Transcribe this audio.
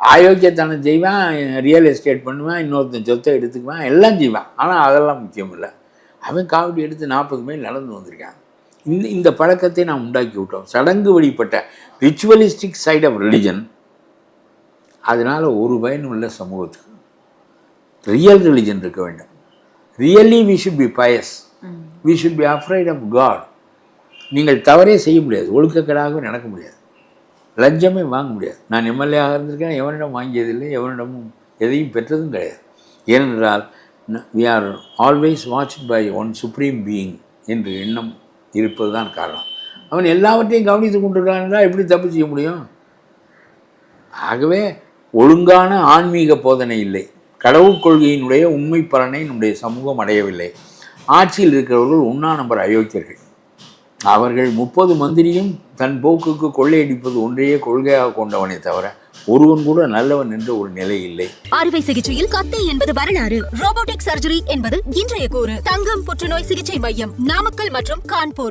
ஆயோக்கியத்தனம் செய்வான் real estate பண்ணுவான் இன்னொருத்தன் சொத்தை எடுத்துக்குவான் எல்லாம் செய்வான். ஆனால் அதெல்லாம் முக்கியம் இல்லை. அவன் காவடி எடுத்து நாற்பது மைல் நடந்து வந்திருக்கான். இந்த இந்த பழக்கத்தை நாம் உண்டாக்கி விட்டோம். சடங்கு வழிபட்ட ரிச்சுவலிஸ்டிக் சைட் ஆஃப் ரிலிஜன் அதனால் ஒரு பயனும் இல்லை சமூகத்துக்கு ரியல் ரிலிஜன் இருக்க வேண்டும். Really we should be pious we should be afraid of God நீங்கள் தவறே செய்ய முடியாது. ஒழுக்கக்கேடாகவே நடக்க முடியாது. லஞ்சமே வாங்க முடியாது. நான் எம்எல்ஏ இருந்திருக்கேன் எவனிடம் வாங்கியதில்லை எவனிடமும் எதையும் பெற்றதும் கிடையாது. ஏனென்றால் we are always watched by one supreme being என்று எண்ணம் இருப்பது தான் காரணம். அவன் எல்லாவற்றையும் கவனித்து கொண்டிருக்கான் எப்படி தப்பு செய்ய முடியும்? ஆகவே ஒழுங்கான ஆன்மீக போதனை இல்லை. கடவுள் கொள்கையினுடைய உண்மை பலனை நம்முடைய சமூகம் அடையவில்லை. ஆட்சியில் இருக்கிறவர்கள் உண்ணா நம்பர் அயோக்கியர்கள். அவர்கள் முப்பது மந்திரியும் தன் போக்குக்கு கொள்ளையடிப்பது ஒன்றையே கொள்கையாக கொண்டவனை தவிர ஒருவன் கூட நல்லவன் என்ற ஒரு நிலை இல்லை. அறுவை சிகிச்சையில் கத்தை என்பது வரலாறு. ரோபோட்டிக் சர்ஜரி என்பது இன்றைய கூறு. தங்கம் புற்றுநோய் சிகிச்சை மையம் நாமக்கல் மற்றும் கான்பூர்.